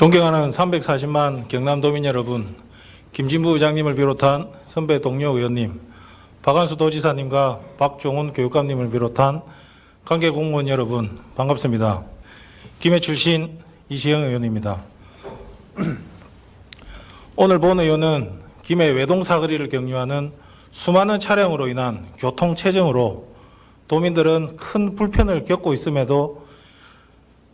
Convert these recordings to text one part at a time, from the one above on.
존경하는 340만 경남도민 여러분, 김진부 의장님을 비롯한 선배 동료 의원님, 박한수 도지사님과 박종훈 교육감님을 비롯한 관계 공무원 여러분 반갑습니다. 김해 출신 이시영 의원입니다. 오늘 본 의원은 김해 외동 사거리를 경유하는 수많은 차량으로 인한 교통 체증으로 도민들은 큰 불편을 겪고 있음에도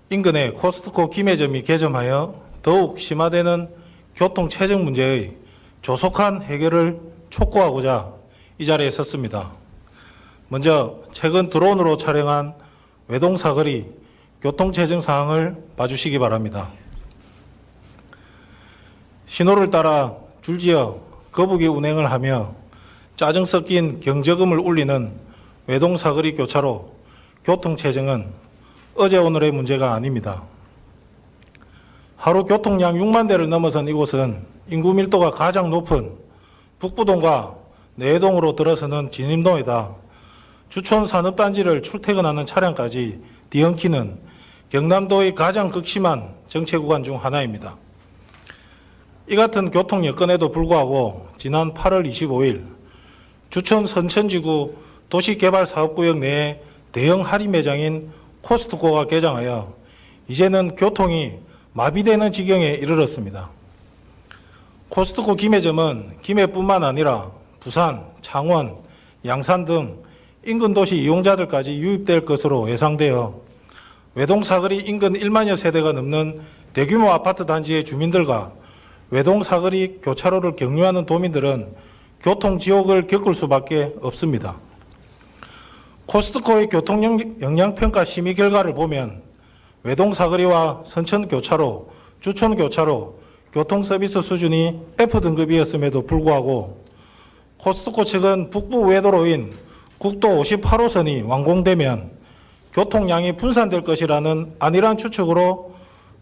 인근의 코스트코 김해점이 개점하여 더욱 심화되는 교통 체증 문제의 조속한 해결을 촉구하고자 이 자리에 섰습니다. 먼저 최근 드론으로 촬영한 외동 사거리 교통 체증 상황을 봐주시기 바랍니다. 신호를 따라 줄지어 거북이 운행을 하며 짜증 섞인 경적음을 울리는 외동 사거리 교차로 교통 체증은 어제 오늘의 문제가 아닙니다. 하루 교통량 6만 대를 넘어선 이곳은 인구 밀도가 가장 높은 북부동과 내동으로 들어서는 진임동에다 주촌 산업단지를 출퇴근하는 차량까지 뒤엉키는 경남도의 가장 극심한 정체 구간 중 하나입니다. 이 같은 교통 여건에도 불구하고 지난 8월 25일 주천 선천지구 도시개발사업구역 내에 대형 할인 매장인 코스트코가 개장하여 이제는 교통이 마비되는 지경에 이르렀습니다. 코스트코 김해점은 김해뿐만 아니라 부산, 창원, 양산 등 인근 도시 이용자들까지 유입될 것으로 예상되어 외동 사거리 인근 1만여 세대가 넘는 대규모 아파트 단지의 주민들과 외동 사거리 교차로를 경유하는 도민들은 교통 지옥을 겪을 수밖에 없습니다. 코스트코의 교통 영- 영향평가 심의 결과를 보면 외동 사거리와 선천 교차로, 주촌 교차로 교통 서비스 수준이 F등급이었음에도 불구하고 코스트코 측은 북부 외도로인 국도 58호선이 완공되면 교통량이 분산될 것이라는 안일한 추측으로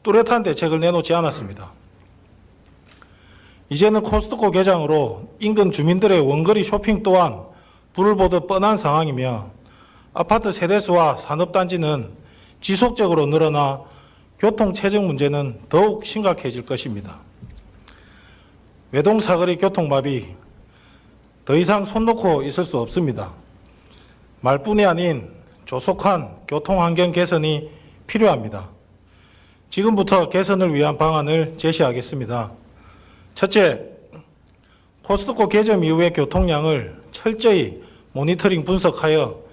뚜렷한 대책을 내놓지 않았습니다. 이제는 코스트코 개장으로 인근 주민들의 원거리 쇼핑 또한 불을 보듯 뻔한 상황이며 아파트 세대수와 산업단지는 지속적으로 늘어나 교통 체증 문제는 더욱 심각해질 것입니다. 외동 사거리 교통마비 더 이상 손 놓고 있을 수 없습니다. 말뿐이 아닌 조속한 교통 환경 개선이 필요합니다. 지금부터 개선을 위한 방안을 제시하겠습니다. 첫째, 코스트코 개점 이후의 교통량을 철저히 모니터링 분석하여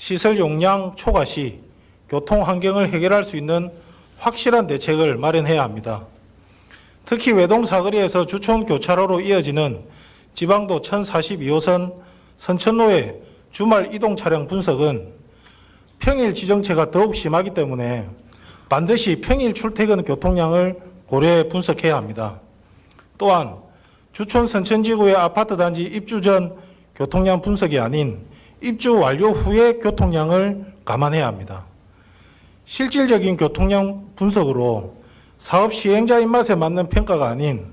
시설 용량 초과 시 교통 환경을 해결할 수 있는 확실한 대책을 마련해야 합니다. 특히 외동 사거리에서 주촌 교차로로 이어지는 지방도 1042호선 선천로의 주말 이동 차량 분석은 평일 지정체가 더욱 심하기 때문에 반드시 평일 출퇴근 교통량을 고려해 분석해야 합니다. 또한 주촌 선천지구의 아파트 단지 입주 전 교통량 분석이 아닌 입주 완료 후의 교통량을 감안해야 합니다. 실질적인 교통량 분석으로 사업 시행자 입맛에 맞는 평가가 아닌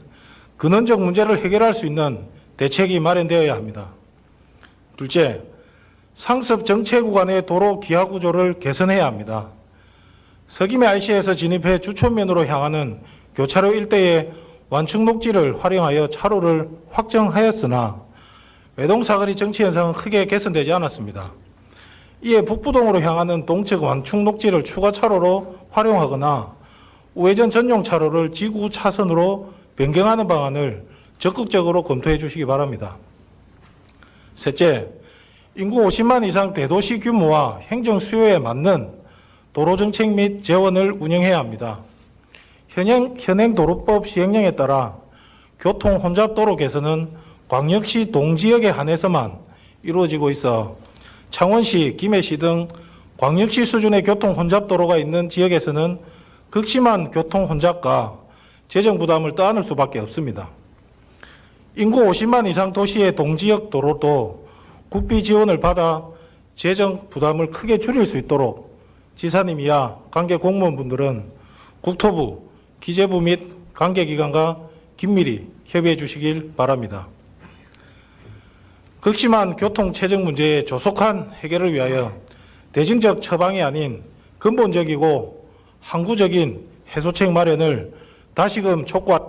근원적 문제를 해결할 수 있는 대책이 마련되어야 합니다. 둘째, 상습 정체 구간의 도로 기하 구조를 개선해야 합니다. 서김해 IC에서 진입해 주촌면으로 향하는 교차로 일대의 완충 녹지를 활용하여 차로를 확정하였으나 외동사거리 정치 현상은 크게 개선되지 않았습니다. 이에 북부동으로 향하는 동측 완충 녹지를 추가 차로로 활용하거나 우회전 전용 차로를 지구 차선으로 변경하는 방안을 적극적으로 검토해 주시기 바랍니다. 셋째, 인구 50만 이상 대도시 규모와 행정 수요에 맞는 도로 정책 및 재원을 운영해야 합니다. 현행, 현행 도로법 시행령에 따라 교통 혼잡 도로 개선은 광역시 동지역에 한해서만 이루어지고 있어 창원시, 김해시 등 광역시 수준의 교통 혼잡 도로가 있는 지역에서는 극심한 교통 혼잡과 재정 부담을 떠안을 수밖에 없습니다. 인구 50만 이상 도시의 동지역 도로도 국비 지원을 받아 재정 부담을 크게 줄일 수 있도록 지사님이야 관계 공무원분들은 국토부, 기재부 및 관계기관과 긴밀히 협의해 주시길 바랍니다. 극심한 교통 체증 문제의 조속한 해결을 위하여 대증적 처방이 아닌 근본적이고 항구적인 해소책 마련을 다시금 촉구하,